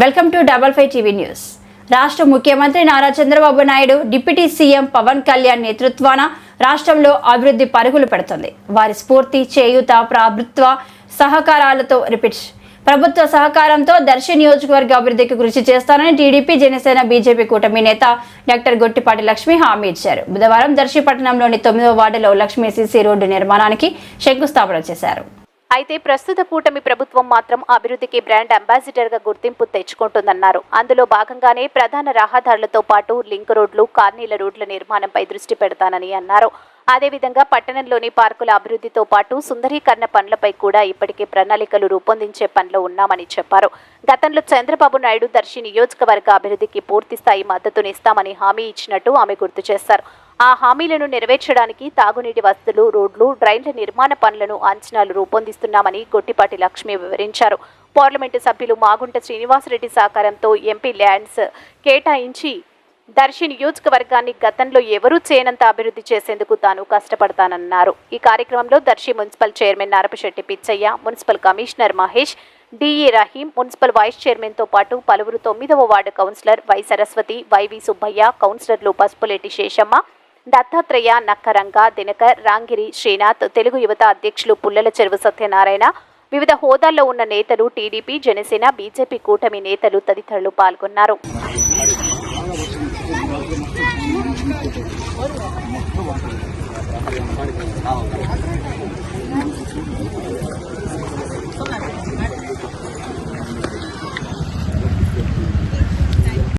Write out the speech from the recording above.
Welcome to double five TV news. రాష్ట్ర ముఖ్యమంత్రి Nara Chandrababu Naidu deputy CM Pawan Kalyan నేతృత్వాన రాష్ట్రంలో అభివృద్ధి పరుగులు పెడుతుంది. వారి స్ఫూర్తి చేయూత ప్రభుత్వ సహకారాలతో రిపీట్స్ ప్రభుత్వ సహకారంతో దర్శి నియోజకవర్గ అభివృద్ధికి కృషి చేస్తానని టీడీపీ జనసేన బీజేపీ కూటమి నేత డాక్టర్ గొట్టిపాటి లక్ష్మి హామీ ఇచ్చారు. బుధవారం దర్శి పట్టణంలోని తొమ్మిదో వార్డులో లక్ష్మీ సీసీ రోడ్డు నిర్మాణానికి శంకుస్థాపన చేశారు. అయితే ప్రస్తుత కూటమి ప్రభుత్వం మాత్రం అభివృద్ధికి బ్రాండ్ అంబాసిడర్గా గుర్తింపు తెచ్చుకుంటుందన్నారు. అందులో భాగంగానే ప్రధాన రహదారులతో పాటు లింక్ రోడ్లు కార్నీల రోడ్ల నిర్మాణంపై దృష్టి పెడతానని అన్నారు. అదేవిధంగా పట్టణంలోని పార్కుల అభివృద్ధితో పాటు సుందరీకరణ పనులపై కూడా ఇప్పటికే ప్రణాళికలు రూపొందించే పనిలో ఉన్నామని చెప్పారు. గతంలో చంద్రబాబు నాయుడు దర్శి నియోజకవర్గ అభివృద్ధికి పూర్తి స్థాయి మద్దతునిస్తామని హామీ ఇచ్చినట్టు ఆమె గుర్తు చేశారు. ఆ హామీలను నెరవేర్చడానికి తాగునీటి వసతులు రోడ్లు డ్రైన్ల నిర్మాణ పనులను అంచనాలు రూపొందిస్తున్నామని గొట్టిపాటి లక్ష్మి వివరించారు. పార్లమెంటు సభ్యులు మాగుంట శ్రీనివాసరెడ్డి సహకారంతో ఎంపీ ల్యాండ్స్ కేటాయించి దర్శి నియోజకవర్గాన్ని గతంలో ఎవరూ చేయనంత అభివృద్ధి చేసేందుకు తాను కష్టపడతానన్నారు. ఈ కార్యక్రమంలో Darsi municipal chairman Narapasetti Pichaiah municipal commissioner Mahesh DE Rahim municipal vice చైర్మన్తో పాటు పలువురు తొమ్మిదవ ward councillor Y Saraswathi YV Subbaiah కౌన్సిలర్లు పసుపులేటి శేషమ్మ దత్తాత్రేయ నక్కరంగ దినకర్ రాంగిరి శ్రీనాథ్ తెలుగు యువత అధ్యక్షులు పుల్లల చెరువు సత్యనారాయణ వివిధ హోదాల్లో ఉన్న నేతలు టీడీపీ జనసేన బీజేపీ కూటమి నేతలు తదితరులు పాల్గొన్నారు.